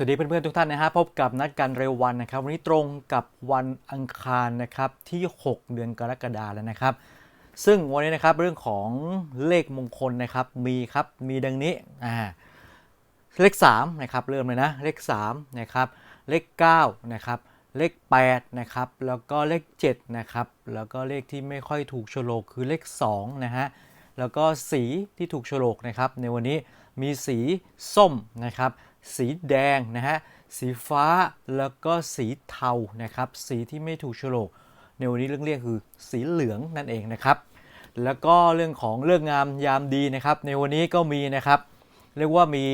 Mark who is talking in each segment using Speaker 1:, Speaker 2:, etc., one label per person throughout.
Speaker 1: สวัสดีเพื่อนๆทุกท่านนะฮะพบกับนัดกันเร็ววันนะครับวันนี้ตรงกับวันอังคารนะครับที่ 6 เดือนกรกฎาแล้วนะครับ ซึ่งวันนี้นะครับเรื่องของเลขมงคลนะครับมีครับมีดังนี้อ่าเลข3นะครับเริ่มเลยนะเลข3นะครับเลข9นะครับเลข8นะครับแล้วก็เลข7นะครับแล้วก็เลขที่ไม่ค่อยถูกโฉลกคือเลข2นะฮะแล้วก็สีที่ถูกโฉลกนะครับในวันนี้มีสีส้มนะครับ สีแดงนะฮะสีฟ้าแล้วก็สีเทานะครับ สีที่ไม่ถูกโฉลกในวันนี้เรื่องเรียกคือสีเหลืองนั่นเองนะครับ แล้วก็เรื่องของเรื่องงามยามดีนะครับ ในวันนี้ก็มีนะครับ เรียกว่ามี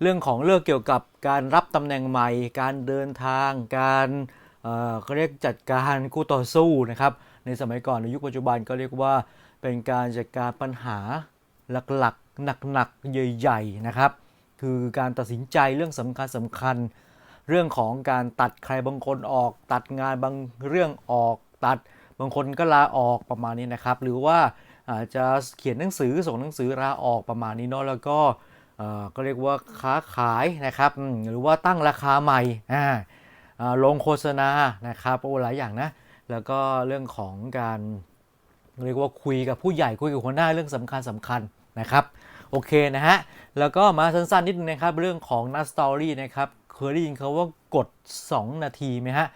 Speaker 1: เรื่องของเรื่องเกี่ยวกับการรับตำแหน่งใหม่ การเดินทาง การเอ่อเขาเรียกจัดการคู่ต่อสู้นะครับ ในสมัยก่อนในยุคปัจจุบันก็เรียกว่าเป็นการจัดการปัญหาหลักๆหนักๆใหญ่ ๆนะครับ คือการตัดสินใจเรื่องสำคัญสำคัญ เรื่องของการตัดใครบางคนออก ตัดงานบางเรื่องออกตัด บางคนก็ลาออกประมาณนี้นะครับ หรือว่าอาจจะเขียนหนังสือส่งหนังสือลาออกประมาณนี้เนาะแล้วก็เออก็เรียกว่าค้าขายนะครับ หรือว่าตั้งราคาใหม่ลงโฆษณานะครับโอ้หลายอย่างนะแล้วก็เรื่องของการเรียกว่าคุยกับผู้ใหญ่คุยกับหัวหน้าเรื่องสำคัญสำคัญนะครับ โอเคนะฮะ แล้วก็มาสั้นๆนิดนึงนะครับ เรื่องของนัดสตอรี่นะครับเคยได้ยินเขาว่ากด 2 นาทีไหมฮะ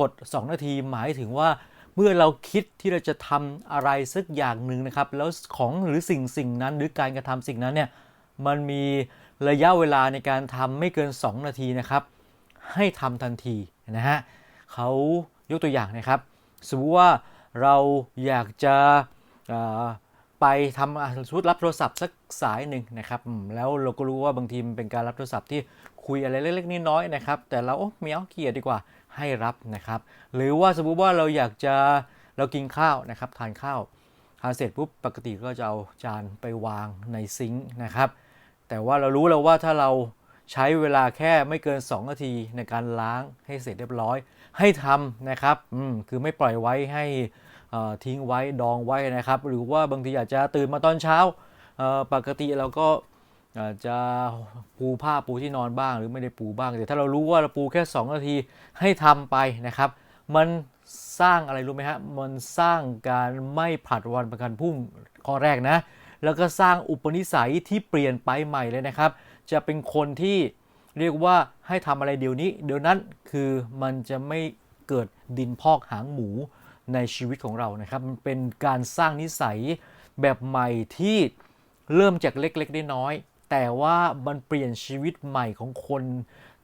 Speaker 1: กด 2 นาทีหมายถึงว่าเมื่อเราคิดที่เราจะทำอะไรสักอย่างหนึ่งนะครับ แล้วของหรือสิ่งสิ่งนั้น หรือการกระทำสิ่งนั้นเนี่ยมันมีระยะเวลาในการทำไม่เกิน 2 นาทีนะครับ ให้ทำทันทีนะฮะเขายกตัวอย่างนะครับ สมมติว่าเราอยากจะ ไปทำอะสมมติรับโทรศัพท์สักสายหนึ่งนะครับแล้วเราก็รู้ว่าบางทีมันเป็นการรับโทรศัพท์ที่คุยอะไรเล็กๆน้อยๆนะครับ แต่เราโอ้ไม่เอาเกียรดีกว่าให้รับนะครับ หรือว่าสมมุติว่าเราอยากจะเรากินข้าวนะครับ ทานข้าวทานเสร็จปุ๊บปกติก็จะเอาจานไปวางในซิงค์นะครับ แต่ว่าเรารู้แล้วว่าถ้าเราใช้เวลาแค่ไม่เกิน 2 นาทีในการล้างให้เสร็จเรียบร้อย ให้ทำนะครับอืมคือไม่ปล่อยไว้ให้ ทิ้งไว้ดองไว้นะครับ หรือว่าบางทีอาจจะตื่นมาตอนเช้าปกติเราก็อาจจะปูผ้าปูที่นอนบ้างหรือไม่ได้ปูบ้างแต่ถ้าเรารู้ว่าเราปูแค่ 2 นาทีให้ทำไปนะครับ มันสร้างอะไรรู้ไหมฮะมันสร้างการไม่ผัดวันประกันพรุ่งข้อแรกนะ แล้วก็สร้างอุปนิสัยที่เปลี่ยนไปใหม่เลยนะครับ จะเป็นคนที่เรียกว่าให้ทำอะไรเดี๋ยวนี้ เดี๋ยวนั้นคือมันจะไม่เกิดดินพอกหางหมู ในชีวิตของเรานะครับ มันเป็นการสร้างนิสัยแบบใหม่ที่เริ่มจากเล็กๆน้อยๆแต่ว่ามันเปลี่ยนชีวิตใหม่ของคน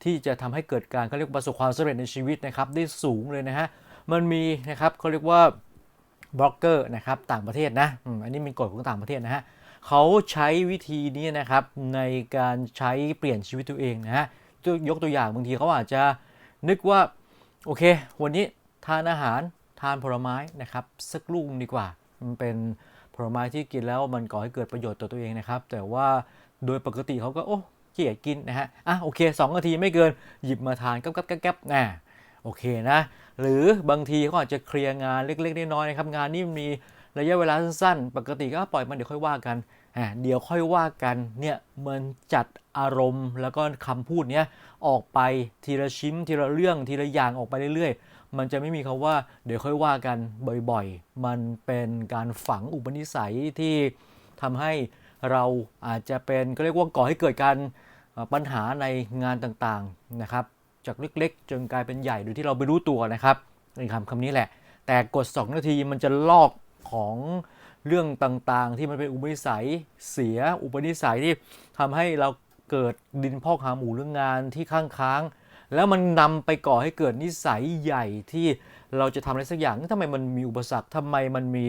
Speaker 1: ที่จะทำให้เกิดการเขาเรียกประสบความสำเร็จในชีวิตนะครับ ได้สูงเลยนะฮะมันมีนะครับเขาเรียกว่าบล็อกเกอร์นะครับต่างประเทศนะอันนี้เป็นกฎของต่างประเทศนะฮะเขาใช้วิธีนี้นะครับในการใช้เปลี่ยนชีวิตตัวเองนะฮะยกตัวอย่างบางทีเขาอาจจะนึกว่า โอเค วันนี้ทานอาหาร ทานผลไม้นะครับสักลูกดีกว่า มันเป็นผลไม้ที่กินแล้วมันก่อให้เกิดประโยชน์ต่อตัวเองนะครับ แต่ว่าโดยปกติเขาก็โอ้เกียดกินนะฮะ อะโอเคสองนาทีไม่เกินหยิบมาทานกับกับกับกับนะโอเคนะ หรือบางทีเขาอาจจะเคลียร์งานเล็กๆน้อยๆนะครับงานนี้มีระยะเวลาสั้นๆ ปกติก็ปล่อยมันเดี๋ยวค่อยว่ากันอ่าเดี๋ยวค่อยว่ากันเนี่ยมันจัดอารมณ์แล้วก็คำพูดเนี้ยออกไปทีละชิ้นทีละเรื่องทีละอย่างออกไปเรื่อยๆ มันจะไม่มีคำว่าเดี๋ยวค่อยว่ากันบ่อยๆ มันเป็นการฝังอุปนิสัยที่ทำให้เราอาจจะเป็นก็เรียกว่าก่อให้เกิดการปัญหาในงานต่างๆนะครับ จากเล็กๆ จนกลายเป็นใหญ่โดยที่เราไม่รู้ตัวนะครับในคำคำนี้แหละ แต่กด 2 นาทีมันจะลอกของเรื่องต่างๆ ที่มันเป็นอุปนิสัยเสียอุปนิสัยที่ทำให้เราเกิดดินพอกหาหมูเรื่องงานที่ข้างค้าง แล้วมันนำไปก่อให้เกิดนิสัยใหญ่ที่เราจะทำอะไรสักอย่างทำไมมันมีอุปสรรคทำไมมันมี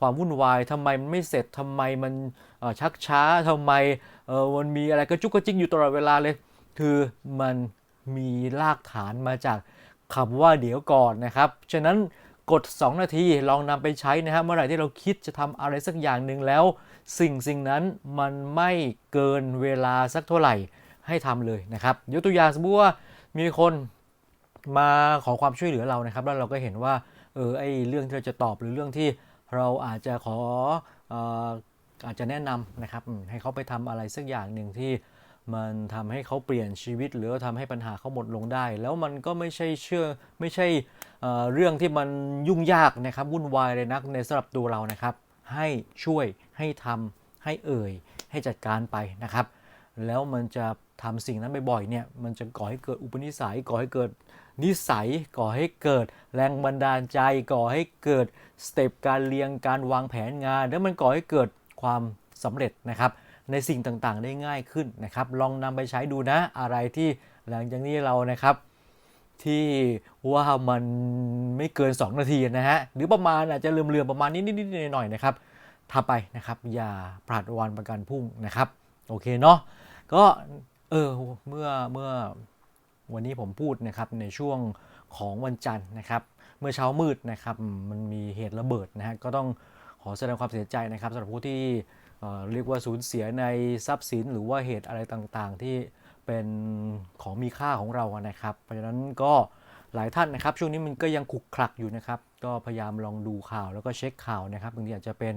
Speaker 1: ความวุ่นวายทำไมมันไม่เสร็จทำไมมันชักช้าทำไมมันมีอะไรกระจุกกระจิกอยู่ตลอดเวลาเลย คือมันมีรากฐานมาจากคำว่าเดี๋ยวก่อนนะครับ ฉะนั้นกด 2 นาทีลองนำไปใช้นะฮะเมื่อไหร่ที่เราคิดจะทำอะไรสักอย่างหนึ่งแล้ว สิ่งสิ่งนั้นมันไม่เกินเวลาสักเท่าไหร่ให้ทำเลยนะครับยกตัวอย่างสมมติว่า มีคนมาขอความช่วยเหลือเรานะครับ แล้วเราก็เห็นว่าเออไอเรื่องที่เราจะตอบหรือเรื่องที่เราอาจจะขออออาจจะแนะนำนะครับให้เขาไปทำอะไรสักอย่างหนึ่งที่มันทำให้เขาเปลี่ยนชีวิต หรือว่าทำให้ปัญหาเขาหมดลงได้ แล้วมันก็ไม่ใช่เชื่อไม่ใช่เอ่อเรื่องที่มันยุ่งยากนะครับวุ่นวายเลยนักในสำหรับตัวเรานะครับ ให้ช่วยให้ทำให้เอ่ย ให้จัดการไปนะครับ แล้วมันจะทำสิ่งนั้นบ่อยๆเนี่ยมันจะก่อให้เกิดอุปนิสัยก่อให้เกิดนิสัยก่อให้เกิดแรงบันดาลใจ ก่อให้เกิดสเต็ปการเรียงการวางแผนงาน แล้วมันก่อให้เกิดความสำเร็จนะครับในสิ่งต่างๆได้ง่ายขึ้นนะครับ ลองนำไปใช้ดูนะอะไรที่หลังจากนี้เรานะครับ ที่ว่ามันไม่เกิน 2 นาทีนะฮะหรือประมาณอาจจะเลื่อมๆประมาณนิดๆหน่อยๆนะครับทำไปนะครับ อย่าพลาดวันประกันพรุ่งนะครับ โอเคเนาะ ก็เออเมื่อเมื่อวันนี้ผมพูดนะครับในช่วงของวันจันทร์นะครับ เมื่อเช้ามืดนะครับมันมีเหตุระเบิดนะฮะก็ต้องขอแสดงความเสียใจนะครับสำหรับผู้ที่เเรียกว่าสูญเสียในทรัพย์สิน หรือว่าเหตุอะไรต่างๆ ที่เป็นของมีค่าของเรานะครับ เพราะฉะนั้นก็ หลายท่านนะครับ ช่วงนี้มันก็ยังขุกขลักอยู่นะครับ ก็พยายามลองดูข่าวแล้วก็เช็คข่าวนะครับบางทีอาจจะเป็น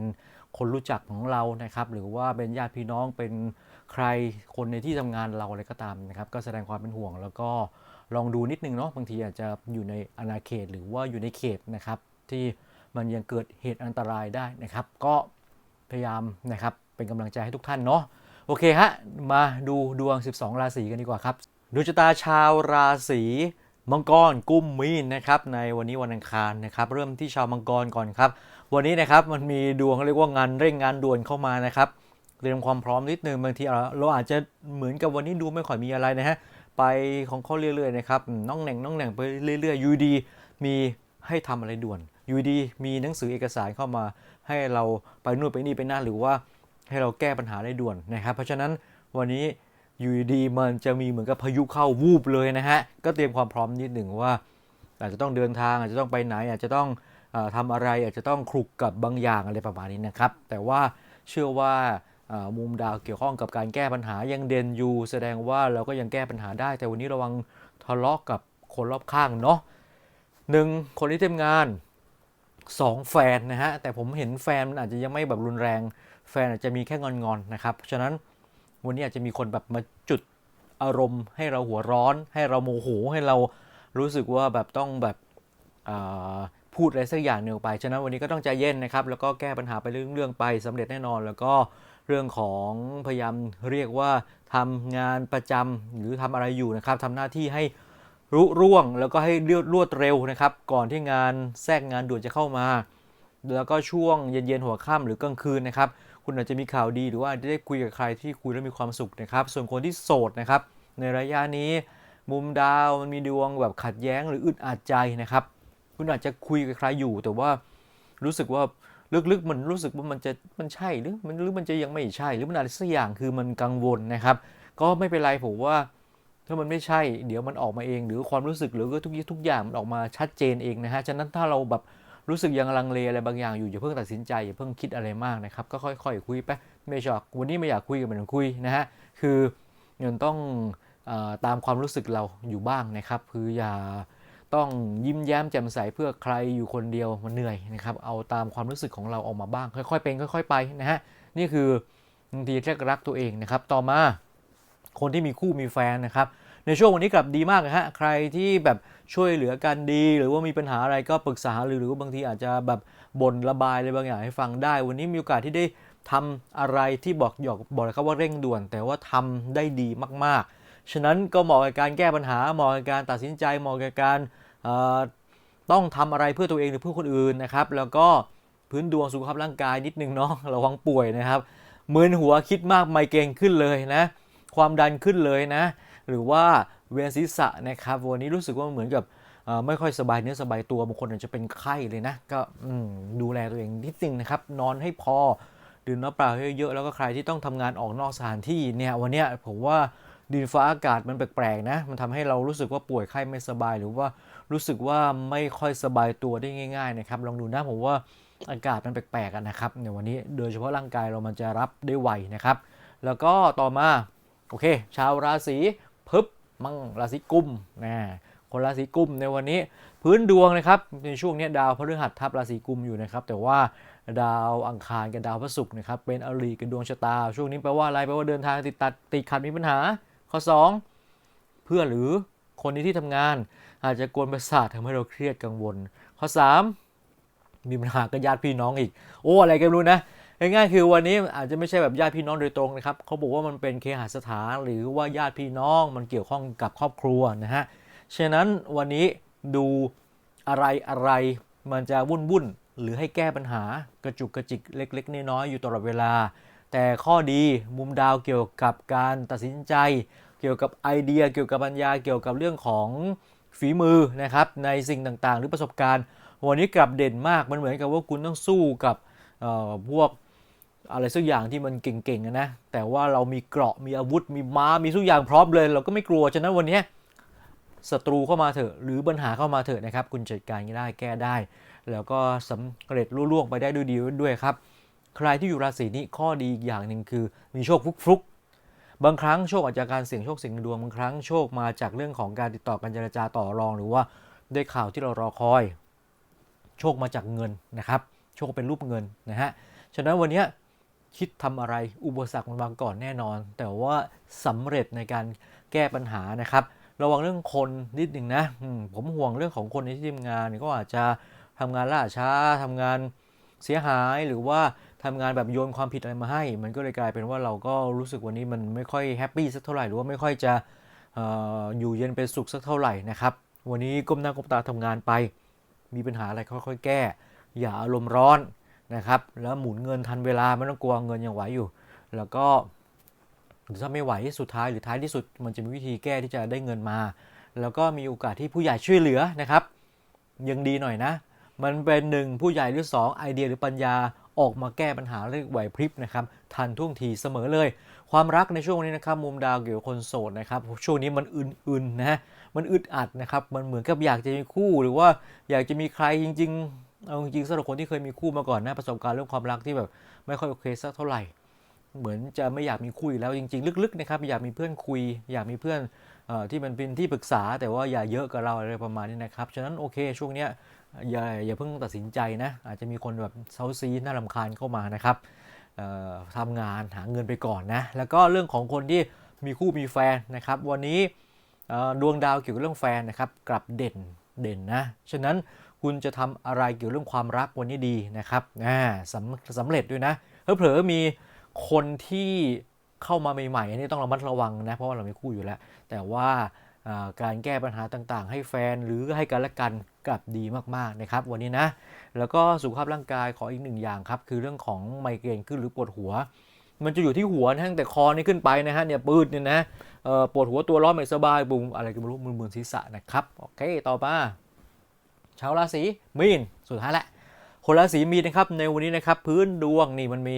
Speaker 1: คนรู้จักของเรานะครับ หรือว่าเป็นญาติพี่น้องเป็นใครคนในที่ทำงานเราอะไรก็ตามนะครับ ก็แสดงความเป็นห่วง แล้วก็ลองดูนิดนึงเนาะบางทีอาจจะอยู่ในอาณาเขตหรือว่าอยู่ในเขตนะครับ ที่มันยังเกิดเหตุอันตรายได้นะครับ ก็พยายามนะครับเป็นกำลังใจให้ทุกท่านเนาะโอเคฮะมาดูดวง 12 ราศีกันดีกว่าครับดวงชะตาชาวราศี มังกรกุ้มมีนนะครับในวันนี้วันอังคารนะครับเริ่มที่ชาวมังกรก่อนครับ วันนี้นะครับมันมีดวงเขาเรียกว่างานเร่งงานด่วนเข้ามานะครับเตรียมความพร้อมนิดนึงบางทีเราอาจจะเหมือนกับวันนี้ดูไม่ค่อยมีอะไรนะฮะไปของเขาเรื่อยๆนะครับน้องแหน่งน้องแหน่งไปเรื่อยๆยูดีมีให้ทำอะไรด่วนยูดีมีหนังสือเอกสารเข้ามา ให้เราไปนู่นไปนี่ไปนั่นหรือว่าให้เราแก้ปัญหาได้ด่วนนะครับ เพราะฉะนั้นวันนี้ อยู่ดีมันจะมีเหมือนกับพายุเข้าวูบเลยนะฮะ ก็เตรียมความพร้อมนิดหนึ่งว่า อาจจะต้องเดินทางอาจจะต้องไปไหน อาจจะต้องออทำอะไร อาจจะต้องคลุกกับบางอย่างอะไรประมาณนี้นะครับ แต่ว่าเชื่อว่ามุมดาวเกี่ยวข้องกับการแก้ปัญหายังเด่นอยู่แสดงว่าเราก็ยังแก้ปัญหาได้ แต่วันนี้ระวังทะเลาะกับคนรอบข้างเนาะหนึ่งคนที่ทำงานสองแฟนนะฮะ แต่ผมเห็นแฟนมันอาจจะยังไม่แบบรุนแรง แฟนอาจจะมีแค่งอนๆนะครับ เพราะฉะนั้น วันนี้อาจจะมีคนแบบมาจุดอารมณ์ ให้เราหัวร้อน ให้เราโมโหให้เรารู้สึกว่าแบบต้องแบบพูดอะไรสักอย่างหนึ่งไป ฉะนั้นวันนี้ก็ต้องใจเย็นนะครับ แล้วก็แก้ปัญหาไปเรื่องๆไปสำเร็จแน่นอน แล้วก็เรื่องของพยายามเรียกว่าทำงานประจำหรือทำอะไรอยู่นะครับทำหน้าที่ให้รุ่ร่วง แล้วก็ให้เรียรวดเร็วนะครับ ก่อนที่งานแทรกงานด่วนจะเข้ามา แล้วก็ช่วงเย็นๆหัวค่ำหรือกลางคืนนะครับ คุณอาจจะมีข่าวดีหรือว่าได้คุยกับใครที่คุยแล้วมีความสุขนะครับ ส่วนคนที่โสดนะครับ ในระยะนี้ มุมดาวมันมีดวงแบบขัดแย้งหรืออึดอัดใจนะครับ คุณอาจจะคุยกับใครอยู่ แต่ว่ารู้สึกว่าลึกๆมันรู้สึกว่ามันจะมันใช่หรือมันหรือมันจะยังไม่ใช่ หรือมันอะไรสักอย่างคือมันกังวลนะครับ ก็ไม่เป็นไรผมว่าถ้ามันไม่ใช่ เดี๋ยวมันออกมาเอง หรือความรู้สึกหรือก็ทุกทุกอย่างมันออกมาชัดเจนเองนะฮะฉะนั้นถ้าเราแบบ รู้สึกยังลังเลอะไรบางอย่างอยู่อย่าเพิ่งตัดสินใจอย่าเพิ่งคิดอะไรมากนะครับก็ค่อยๆคุยไปไม่ชอบวันนี้ไม่อยากคุยกับมันคุยนะฮะคือยังต้องอตามความรู้สึกเราอยู่บ้างนะครับ คืออย่าต้องยิ้มแย้มแจ่มใสเพื่อใครอยู่คนเดียวมันเหนื่อยนะครับเอาตามความรู้สึกของเราออกมาบ้าง ค่อยๆเป็นค่อย ๆ ไปนะฮะนี่คือบางทีแรกรักตัวเองนะครับ ต่อมาคนที่มีคู่มีแฟนนะครับ ในช่วงวันนี้กลับดีมากนะฮะใครที่แบบช่วยเหลือกันดี หรือว่ามีปัญหาอะไรก็ปรึกษาหรือหรือว่าบางทีอาจจะแบบบ่นระบายอะไรบางอย่างให้ฟังได้ วันนี้มีโอกาสที่ได้ทำอะไรที่บอกหยอกบอกเลยครับว่าเร่งด่วน แต่ว่าทำได้ดีมากๆ ฉะนั้นก็เหมาะกับการแก้ปัญหาเหมาะกับการตัดสินใจเหมาะกับการต้องทำอะไรเพื่อตัวเองหรือเพื่อคนอื่นนะครับ แล้วก็พื้นดวงสุขภาพร่างกายนิดนึงเนาะระวังป่วยนะครับมึนหัวคิดมากไมเกรนขึ้นเลยนะ ความดันขึ้นเลยนะ หรือว่าเวียนศีรษะนะครับ วันนี้รู้สึกว่าเหมือนกับไม่ค่อยสบายเนื้อสบายตัวบางคนอาจจะเป็นไข้เลยนะ ก็ดูแลตัวเองนิดนึงนะครับ นอนให้พอดื่มน้ำเปล่าเยอะๆแล้วก็ใครที่ต้องทำงานออกนอกสถานที่เนี่ยวันนี้ผมว่าดินฟ้าอากาศมันแปลกๆนะ มันทำให้เรารู้สึกว่าป่วยไข้ไม่สบาย หรือว่ารู้สึกว่าไม่ค่อยสบายตัวได้ง่าย ๆ นะครับ ลองดูนะผมว่าอากาศมันแปลกๆนะครับในวันนี้โดยเฉพาะร่างกายเรามันจะรับได้ไวนะครับ แล้วก็ต่อมาโอเค ชาวราศีึบมั่งราศีกุมนะคคนราศีกุมในวันนี้พื้นดวงนะครับในช่วงนี้ดาวพฤหัสทับราศีกุมอยู่นะครับ แต่ว่าดาวอังคารกับดาวพฤหัสนะครับเป็นอริกับดวงชะตา ช่วงนี้แปลว่าอะไรแปลว่าเดินทางติดตัดติดขัดมีปัญหา ข้อ 2 เพื่อหรือคนในที่ทำงาน อาจจะกวนประสาททำให้เราเครียดกังวล ข้อ 3 มีปัญหากับญาติพี่น้องอีก โอ้อะไรกันรู้นะ ง่ายๆคือวันนี้อาจจะไม่ใช่แบบญาติพี่น้องโดยตรงนะครับเขาบอกว่ามันเป็นเคหสถานหรือว่าญาติพี่น้องมันเกี่ยวข้องกับครอบครัวนะฮะฉะนั้นวันนี้ดูอะไรอะไรมันจะวุ่นวุ่นหรือให้แก้ปัญหากระจุกกระจิกเล็ก ๆ น้อยๆอยู่ตลอดเวลา แต่ข้อดีมุมดาวเกี่ยวกับการตัดสินใจ เกี่ยวกับไอเดีย เกี่ยวกับปัญญาเกี่ยวกับเรื่องของฝีมือนะครับในสิ่งต่างๆ หรือประสบการณ์ วันนี้กลับเด่นมากมันเหมือนกับว่าคุณต้องสู้กับพวก อะไรสักอย่างที่มันเก่งๆนะ แต่ว่าเรามีเกราะมีอาวุธมีม้ามีทุกอย่างพร้อมเลย เราก็ไม่กลัว ฉะนั้นวันนี้ศัตรูเข้ามาเถอะ หรือปัญหาเข้ามาเถอะนะครับ คุณจัดการได้แก้ได้ แล้วก็สำเร็จรุ่ล่วงไปได้ด้วยดีด้วยครับ ใครที่อยู่ราศีนี้ข้อดีอีกอย่างหนึ่งคือ มีโชคฟลุกๆบางครั้งโชคอาจจะการเสี่ยงโชคเสี่ยงดวงบางครั้งโชคมาจากเรื่องของการติดต่อการเจรจาต่อรอง หรือว่าได้ข่าวที่เรารอคอย โชคมาจากเงินนะครับ โชคเป็นรูปเงินนะฮะฉะนั้นวันนี้ คิดทำอะไรอุปสรรคมันบางก่อนแน่นอน แต่ว่าสำเร็จในการแก้ปัญหานะครับ ระวังเรื่องคนนิดหนึ่งนะผมห่วงเรื่องของคนในที่ทำงานก็อาจจะทำงานล่าช้าทำงานเสียหายหรือว่าทำงานแบบโยนความผิดอะไรมาให้ มันก็เลยกลายเป็นว่าเราก็รู้สึกวันนี้มันไม่ค่อยแฮปปี้สักเท่าไหร่หรือว่าไม่ค่อยจะอออยู่เย็นเป็นสุขสักเท่าไหร่นะครับวันนี้ก้มหน้าก้มตาทำงานไป มีปัญหาอะไรค่อยๆ แก้ อย่าอารมณ์ร้อน นะครับ แล้วหมุนเงินทันเวลาไม่ต้องกลัวเงินยังไหวอยู่ แล้วก็ถ้าไม่ไหวสุดท้ายหรือท้ายที่สุด มันจะมีวิธีแก้ที่จะได้เงินมา แล้วก็มีโอกาสที่ผู้ใหญ่ช่วยเหลือนะครับ ยังดีหน่อยนะ มันเป็นหนึ่งผู้ใหญ่หรือสองไอเดียหรือปัญญาออกมาแก้ปัญหาเรื่องไหวพริบนะครับทันท่วงทีเสมอเลย ความรักในช่วงนี้นะครับมุมดาวเกี่ยวกับคนโสดนะครับช่วงนี้มันอื่นๆนะมันอึดอัดนะครับมันเหมือนกับอยากจะมีคู่หรือว่าอยากจะมีใครจริง เอาจริงๆสำหรับคนที่เคยมีคู่มาก่อนนะประสบการณ์เรื่องความรักที่แบบไม่ค่อยโอเคสักเท่าไหร่ เหมือนจะไม่อยากมีคุยแล้วจริง ๆ ลึกๆนะครับอยากมีเพื่อนคุย อยากมีเพื่อนอที่มันเป็นที่ปรึกษา แต่ว่าอย่าเยอะกับเราอะไรประมาณนี้นะครับฉะนั้นโอเคช่วงเนี้ยอย่าอย่าเพิ่งตัดสินใจนะอาจจะมีคนแบบเซาซีน่ารำคาญเข้ามานะครับทำงานหาเงินไปก่อนนะแล้วก็เรื่องของคนที่มีคู่มีแฟนนะครับ วันนี้ดวงดาวเกี่ยวกับเรื่องแฟนนะครับกลับเด่นเด่นนะฉะนั้น คุณจะทำอะไรเกี่ยวกับเรื่องความรักวันนี้ดีนะครับอ่าสำสำเร็จด้วยนะเผลอๆมีคนที่เข้ามาใหม่ๆอันนี้ต้องระมัดระวังนะเพราะว่าเรามีคู่อยู่แล้ว แต่ว่าการแก้ปัญหาต่างๆ ให้แฟนหรือให้กันและกันกลับดีมากๆนะครับ วันนี้นะแล้วก็สุขภาพร่างกายขออีกหนึ่งอย่างครับ คือเรื่องของไมเกรนขึ้นหรือปวดหัว มันจะอยู่ที่หัวนะตั้งแต่คอนี่ขึ้นไปนะฮะเนี่ยปืดเนี่ยนะปวดหัวตัวร้อนไม่สบายบุงอะไรก็ไม่รู้มึนๆศีรษะนะครับโอเคต่อมา ชาวราศีมีนสุดท้ายแหละคนราศีมีนนะครับในวันนี้นะครับพื้นดวงนี่มันมี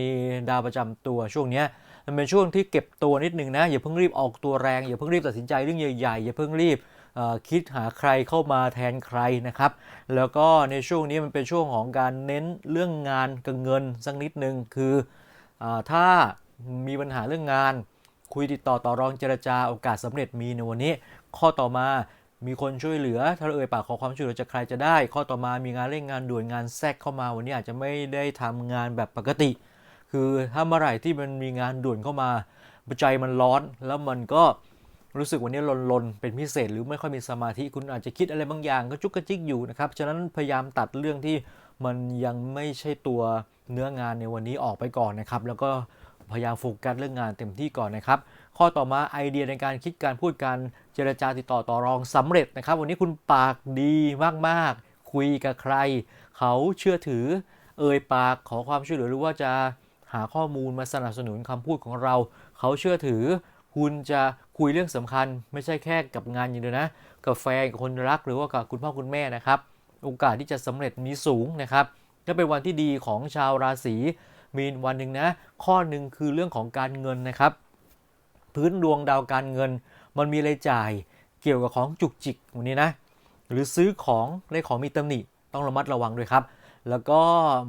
Speaker 1: ดาวประจำตัวช่วงเนี้ยมันเป็นช่วงที่เก็บตัวนิดนึงนะอย่าเพิ่งรีบออกตัวแรงอย่าเพิ่งรีบตัดสินใจเรื่องใหญ่ๆอย่าเพิ่งรีบคิดหาใครเข้ามาแทนใครนะครับ แล้วก็ในช่วงนี้มันเป็นช่วงของการเน้นเรื่องงานกับเงินสักนิดนึงคืออถ้ามีปัญหาเรื่องงาน คุยติดต่อต่อรองเจรจาโอกาสสำเร็จมีในวันนี้ ข้อต่อมา มีคนช่วยเหลือ ถ้าเราเอ่ยปากขอความช่วยเหลือจากใครจะได้ ข้อต่อมามีงานเร่งงานด่วนงานแทรกเข้ามาวันนี้อาจจะไม่ได้ทำงานแบบปกติ คือถ้าเมื่อไหร่ที่มันมีงานด่วนเข้ามาใจมันร้อนแล้วมันก็รู้สึกวันนี้ลนๆเป็นพิเศษ หรือไม่ค่อยมีสมาธิคุณอาจจะคิดอะไรบางอย่างก็จุกกระจิกอยู่นะครับฉะนั้นพยายามตัดเรื่องที่มันยังไม่ใช่ตัวเนื้องานในวันนี้ออกไปก่อนนะครับ แล้วก็พยายามโฟกัสเรื่องงานเต็มที่ก่อนนะครับ ข้อต่อมาไอเดียในการคิดการพูดการเจรจาติดต่อต่อรองสำเร็จนะครับ วันนี้คุณปากดีมากๆ คุยกับใคร เขาเชื่อถือ เอ่ยปากขอความช่วยเหลือหรือว่าจะหาข้อมูลมาสนับสนุนคำพูดของเรา เขาเชื่อถือ คุณจะคุยเรื่องสำคัญ ไม่ใช่แค่กับงานอย่างเดียวนะกับแฟนกับคนรักหรือว่ากับคุณพ่อคุณแม่นะครับ โอกาสที่จะสำเร็จมีสูงนะครับก็เป็นวันที่ดีของชาวราศีมีนวันหนึ่งนะ ข้อหนึ่งคือเรื่องของการเงินนะครับ พื้นดวงดาวการเงิน มันมีรายจ่ายเกี่ยวกับของจุกจิกวันนี้นะ หรือซื้อของได้ของมีตำหนิต้องระมัดระวังด้วยครับ แล้วก็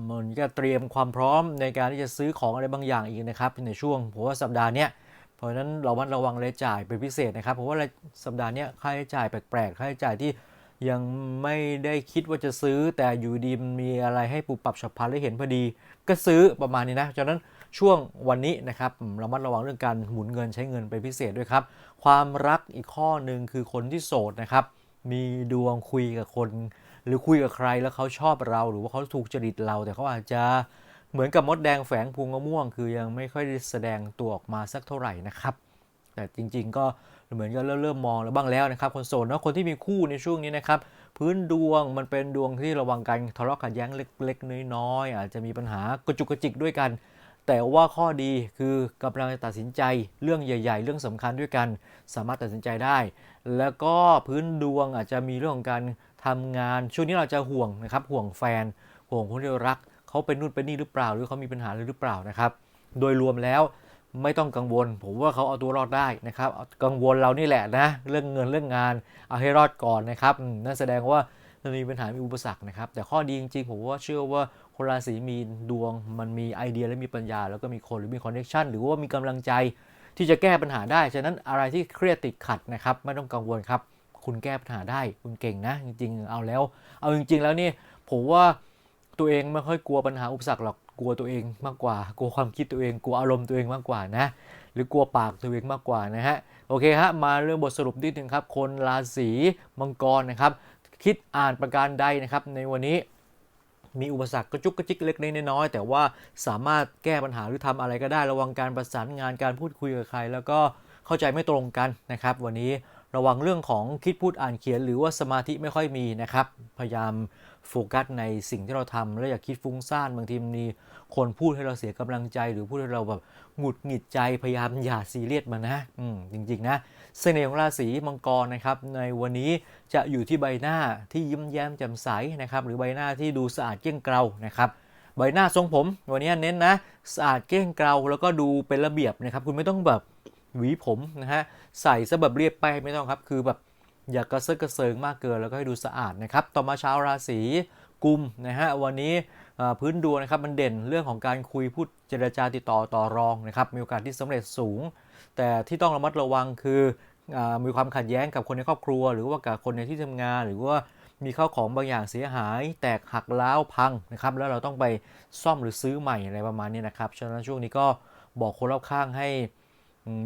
Speaker 1: เหมือนจะเตรียมความพร้อมในการที่จะซื้อของอะไรบางอย่างอีกนะครับในช่วงผมว่าสัปดาห์เนี้ยเพราะฉะนั้นเราวัดระวังรายจ่ายเป็นพิเศษนะครับเพราะว่าสัปดาห์เนี้ยค่าใช้จ่ายแปลกๆค่าใช้จ่ายที่ยังไม่ได้คิดว่าจะซื้อแต่อยู่ดีมีอะไรให้ปรับปรับฉับพลันได้เห็นพอดี ก็ซื้อประมาณนี้นะฉะนั้น ช่วงวันนี้นะครับเรามัดระวังเรื่องการหมุนเงินใช้เงินเป็นพิเศษด้วยครับ ความรักอีกข้อหนึ่งคือคนที่โสดนะครับ มีดวงคุยกับคน หรือคุยกับใครแล้วเขาชอบเรา หรือว่าเขาถูกจริตเรา แต่เขาอาจจะเหมือนกับมดแดงแฝงพุงมะม่วง คือยังไม่ค่อยได้แสดงตัวออกมาสักเท่าไหร่นะครับ แต่จริง ๆ ก็เหมือนกับเริ่มเริ่มมองแล้วบ้างแล้วนะครับ คนโสดนะคนที่มีคู่ในช่วงนี้นะครับพื้นดวงมันเป็นดวงที่ระวังการทะเลาะขัดแย้งเล็ก ๆ น้อยๆอาจจะมีปัญหากระจุกกระจิกด้วยกัน แต่ว่าข้อดีคือกำลังจะตัดสินใจเรื่องใหญ่ ๆ เรื่องสำคัญด้วยกัน สามารถตัดสินใจได้ แล้วก็พื้นดวงอาจจะมีเรื่องของการทำงาน ช่วงนี้เราจะห่วงนะครับห่วงแฟน ห่วงคนที่รักเขาเป็นนู่นเป็นนี่หรือเปล่า หรือเขามีปัญหาหรือเปล่านะครับ โดยรวมแล้วไม่ต้องกังวล ผมว่าเขาเอาตัวรอดได้นะครับ กังวลเรานี่แหละนะ เรื่องเงินเรื่องงานเอาให้รอดก่อนนะครับนั่นแสดงว่า มันมีปัญหา มีอุปสรรคนะครับ แต่ข้อดีจริงๆ ผมว่าเชื่อว่าคนราศีมีนดวง มันมีไอเดียและมีปัญญา แล้วก็มีคนหรือมีคอนเนคชันหรือว่ามีกำลังใจที่จะแก้ปัญหาได้ ฉะนั้นอะไรที่เครียดติดขัดนะครับ ไม่ต้องกังวลครับ คุณแก้ปัญหาได้ คุณเก่งนะ จริงๆ เอาแล้ว เอาจริง ๆ แล้วนี่ผมว่าตัวเองไม่ค่อยกลัวปัญหาอุปสรรคหรอก กลัวตัวเองมากกว่า กลัวความคิดตัวเอง กลัวอารมณ์ตัวเองมากกว่านะ หรือกลัวปากตัวเองมากกว่านะฮะ โอเคฮะ มาเรื่องบทสรุปนิดนึงครับ คนราศีมังกรนะครับ คิดอ่านประการใดนะครับ ในวันนี้มีอุปสรรคกระจุกกระจิกเล็กน้อยแต่ว่าสามารถแก้ปัญหาหรือทำอะไรก็ได้ระวังการประสานงานการพูดคุยกับใคร แล้วก็เข้าใจไม่ตรงกันนะครับ วันนี้ ระวังเรื่องของคิดพูดอ่านเขียน หรือว่าสมาธิไม่ค่อยมีนะครับ พยายามโฟกัสในสิ่งที่เราทำแล้วอย่าคิดฟุ้งซ่านบางทีมีคนพูดให้เราเสียกำลังใจ หรือพูดให้เราแบบหงุดหงิดใจพยายามอย่าซีเรียสมันนะอืมจริงๆนะเสน่ห์ของราศีมังกรนะครับในวันนี้จะอยู่ที่ใบหน้าที่ยิ้มแย้มแจ่มใสนะครับหรือใบหน้าที่ดูสะอาดเกลี้ยงเกลานะครับใบหน้าทรงผม วันนี้เน้นนะสะอาดเกลี้ยงเกลาแล้วก็ดูเป็นระเบียบนะครับคุณไม่ต้องแบบหวีผมนะฮะ ใส่ซะแบบเรียบไปไม่ต้องครับ คือแบบอย่ากระเซาะกระเซิงมากเกินแล้วก็ให้ดูสะอาดนะครับ ต่อมาชาวราศีกุมนะฮะวันนี้พื้นดวงนะครับมันเด่นเรื่องของการคุยพูดเจรจาติดต่อต่อรองนะครับมีโอกาสที่สำเร็จสูง แต่ที่ต้องระมัดระวังคืออมีความขัดแย้งกับคนในครอบครัว หรือว่ากับคนในที่ทำงาน หรือว่ามีข้าวของบางอย่างเสียหาย แตกหักล้าวพังนะครับแล้วเราต้องไปซ่อมหรือซื้อใหม่อะไรประมาณนี้นะครับฉะนั้นช่วงนี้ก็บอกคนรอบข้างให้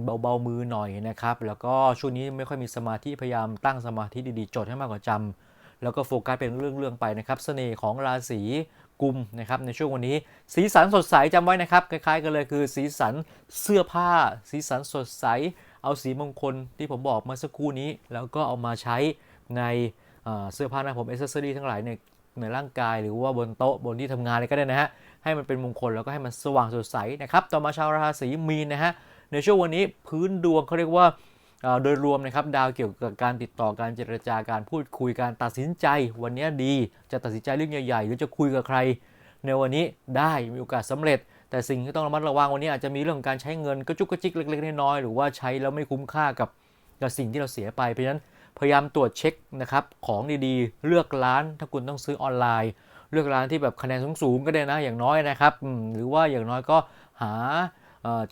Speaker 1: เบาๆมือหน่อยนะครับ แล้วก็ช่วงนี้ไม่ค่อยมีสมาธิพยายามตั้งสมาธิดีๆจดให้มากกว่าจำแล้วก็โฟกัสเป็นเรื่องๆไปนะครับเสน่ห์ของราศีกุมนะครับในช่วงวันนี้สีสันสดใสจำไว้นะครับ คล้ายๆกันเลยคือ สีสันเสื้อผ้า สีสันสดใส เอาสีมงคลที่ผมบอกเมื่อสักครู่นี้ แล้วก็เอามาใช้ในเสื้อผ้าหน้าผมเอเซอรี่ทั้งหลายในในร่างกายหรือว่าบนโต๊ะบนที่ทำงานอะไรก็ได้นะฮะให้มันเป็นมงคลแล้วก็ให้มันสว่างสดใสนะครับต่อมาชาวราศีมีนนะฮะ ในช่วงวันนี้พื้นดวงเขาเรียกว่าโดยรวมนะครับดาวเกี่ยวกับการติดต่อการเจรจาการพูดคุยการตัดสินใจ วันนี้ดีจะตัดสินใจเรื่องใหญ่ๆ หรือจะคุยกับใคร ในวันนี้ได้มีโอกาสสำเร็จ แต่สิ่งที่ต้องระมัดระวังวันนี้อาจจะมีเรื่องของการใช้เงินกระจุกกระจิกเล็กๆน้อยๆหรือว่าใช้แล้วไม่คุ้มค่ากับกับสิ่งที่เราเสียไปเพราะฉะนั้นพยายามตรวจเช็คนะครับของดีๆ เลือกร้านถ้าคุณต้องซื้อออนไลน์ เลือกร้านที่แบบคะแนนสูงๆก็ได้นะอย่างน้อยนะครับหรือว่าอย่างน้อยก็หา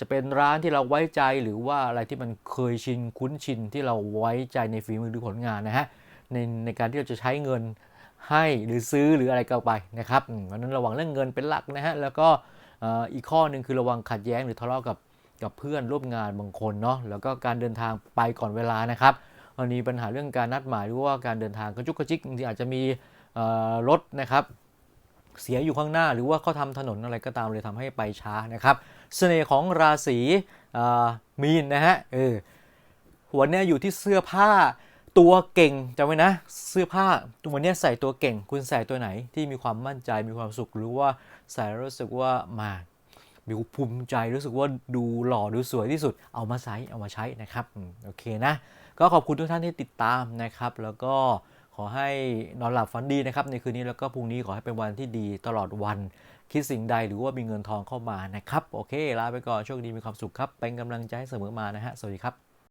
Speaker 1: จะเป็นร้านที่เราไว้ใจหรือว่าอะไรที่มันเคยชินคุ้นชินที่เราไว้ใจในฝีมือหรือผลงานนะฮะในในการที่เราจะใช้เงินให้หรือซื้อหรืออะไรก็ไปนะครับอืมเพราะนั้นระวังเรื่องเงินเป็นหลักนะฮะแล้วก็อีกข้อหนึ่งคือระวังขัดแย้งหรือทะเลาะกับกับเพื่อนร่วมงานบางคนเนาะแล้วก็การเดินทางไปก่อนเวลานะครับมันมีปัญหาเรื่องการนัดหมายหรือว่าการเดินทางกระจุกกระจิกบางทีอาจจะมีรถนะครับ เสียอยู่ข้างหน้า หรือว่าเขาทำถนนอะไรก็ตามเลยทำให้ไปช้านะครับเสน่ห์ของราศีมีนนะฮะเออหัวเนี้ยอยู่ที่เสื้อผ้าตัวเก่งจำไว้นะ เสื้อผ้าตัวเนี้ยใส่ตัวเก่ง คุณใส่ตัวไหนที่มีความมั่นใจมีความสุขหรือว่าใส่รู้สึกว่ามามีภูมิใจรู้สึกว่าดูหล่อดูสวยที่สุดเอามาใช้เอามาใช้นะครับโอเคนะ ก็ขอบคุณทุกท่านที่ติดตามนะครับ แล้วก็ ขอให้นอนหลับฝันดีนะครับในคืนนี้แล้วก็พรุ่งนี้ขอให้เป็นวันที่ดีตลอดวัน คิดสิ่งใดหรือว่ามีเงินทองเข้ามานะครับ โอเคลาไปก่อนโชคดีมีความสุขครับ เป็นกำลังใจให้เสมอมานะฮะสวัสดีครับ